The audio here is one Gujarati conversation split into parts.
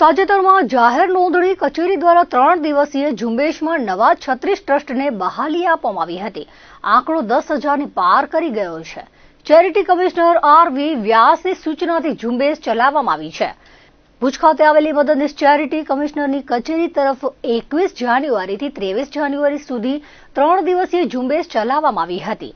તાજેતરમાં જાહેર નોંધણી કચેરી દ્વારા ત્રણ દિવસીય ઝુંબેશમાં નવા છત્રીસ ટ્રસ્ટને બહાલી આપવામાં આવી હતી. આંકડો દસ હજારને પાર કરી ગયો છે. ચેરિટી કમિશનર આર વી વ્યાસની સૂચનાથી ઝુંબેશ ચલાવવામાં આવી છે. ભુજ ખાતે આવેલી મદદનીશ ચેરિટી કમિશનરની કચેરી તરફ એકવીસ જાન્યુઆરીથી ત્રેવીસ જાન્યુઆરી સુધી ત્રણ દિવસીય ઝુંબેશ ચલાવવામાં આવી હતી.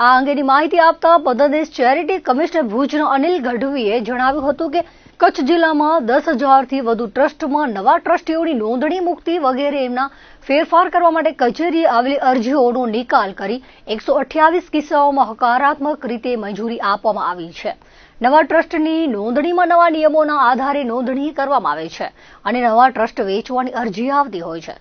આ અંગેની માહિતી આપતા મદદનીશ ચેરિટી કમિશનર ભુજના અનિલ ગઢવીએ જણાવ્યું હતું કે કચ્છ જિલ્લામાં દસ હજારથી વધુ ટ્રસ્ટમાં નવા ટ્રસ્ટીઓની નોંધણી મુક્તિ વગેરે એમના ફેરફાર કરવા માટે કચેરીએ આવેલી અરજીઓનો નિકાલ કરી એકસો અઠ્યાવીસ કિસ્સાઓમાં હકારાત્મક રીતે મંજૂરી આપવામાં આવી છે. નવા ટ્રસ્ટની નોંધણીમાં નવા નિયમોના આધારે નોંધણી કરવામાં આવે છે અને નવા ટ્રસ્ટ વેચવાની અરજી આવતી હોય છે.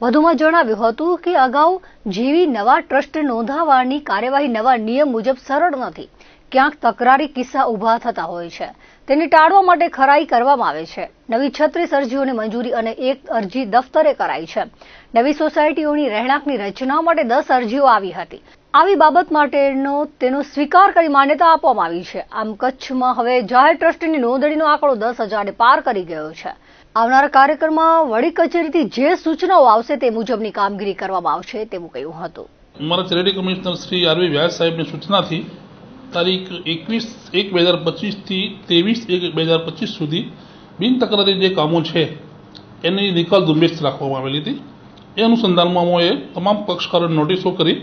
વધુમાં જણાવ્યું હતું કે અગાઉ જેવી નવા ટ્રસ્ટ નોંધાવવાની કાર્યવાહી નવા નિયમ મુજબ સરળ નથી. ક્યાંક તકરારી કિસ્સા ઊભા થતા હોય છે. તેને ટાળવા માટે ખરાઈ કરવામાં આવે છે. નવી છત્રીસ અરજીઓની મંજૂરી અને એક અરજી દફતરે કરાઈ છે. નવી સોસાયટીઓની રહેણાંકની રચના માટે દસ અરજીઓ આવી હતી. આવી બાબત માટેનો તેનો સ્વીકાર કરી માન્યતા આપવામાં આવી છે. આમ કચ્છમાં હવે જાહેર ટ્રસ્ટની નોંધણીનો આંકડો દસ હજારને પાર કરી ગયો છે. આવનારા કાર્યક્રમમાં વડી કચેરીથી જે સૂચનાઓ આવશે તે મુજબની કામગીરી કરવામાં આવશે તેવું કહ્યું હતું. અમારા charity commissioner Shri R V Vyas સાહેબની સૂચનાથી તારીખ એકવીસ, એક બે હજાર પચીસથી ત્રેવીસ, એક બે હજાર પચીસ સુધી બિન તકરારી જે કામો છે, એની નિકાલ ઝુંબેશ રાખવામાં આવેલી હતી. એ અનુસંધાનમાં અમોએ તમામ પક્ષકારોને નોટિસો કરી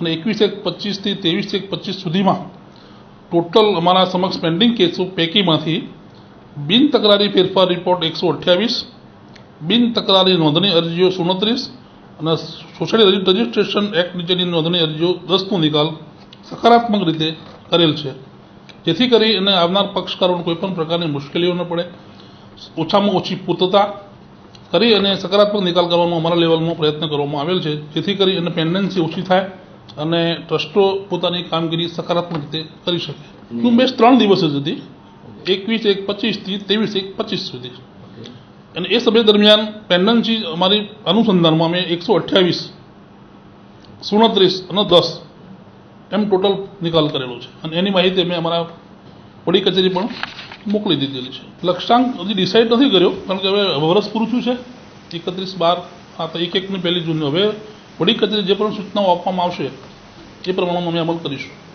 અને એકવીસ એક પચીસથી ત્રેવીસ એક પચીસ સુધીમાં ટોટલ અમારા સમક્ષ પેન્ડિંગ કેસો પૈકીમાંથી બિન તકરારી ફેરફાર રિપોર્ટ એકસો અઠ્યાવીસ, બિન તકરારી નોંધણી અરજીઓ સુડત્રીસ અને સોસાયટી રજિસ્ટ્રેશન એક્ટ નીચેની નોંધણી અરજીઓ દસનો નિકાલ સકારાત્મક રીતે કરેલ છે. જેથી કરી અને આવનાર પક્ષકારોને કોઈ પણ પ્રકારની મુશ્કેલીઓ ન પડે. ઓછામાં ઓછી પૂર્તતા કરી અને સકારાત્મક નિકાલ કરવાનો અમારા લેવલમાં પ્રયત્ન કરવામાં આવેલ છે. જેથી કરી અને પેન્ડન્સી ઓછી થાય અને ટ્રસ્ટો પોતાની કામગીરી સકારાત્મક રીતે કરી શકે. ઝુંબેશ ત્રણ દિવસ હતી. એકવીસ, એક પચીસથી ત્રેવીસ, એક પચીસ સુધી. અને એ સમય દરમિયાન પેન્ડન્સી અમારી અનુસંધાનમાં અમે એકસો અઠ્યાવીસ, સુડત્રીસ અને દસ એમ ટોટલ નિકાલ કરેલો છે. અને એની માહિતી અમે અમારા વડી કચેરી પણ મોકલી દીધેલી છે. લક્ષ્યાંક હજી ડિસાઇડ નથી કર્યો, કારણ કે હવે વર્ષ પૂરું થયું છે. એકત્રીસ બાર, હા, તો એક એકની પહેલી જૂન. હવે વડી કચેરી જે પણ સૂચનાઓ આપવામાં આવશે, એ પ્રમાણમાં અમે અમલ કરીશું.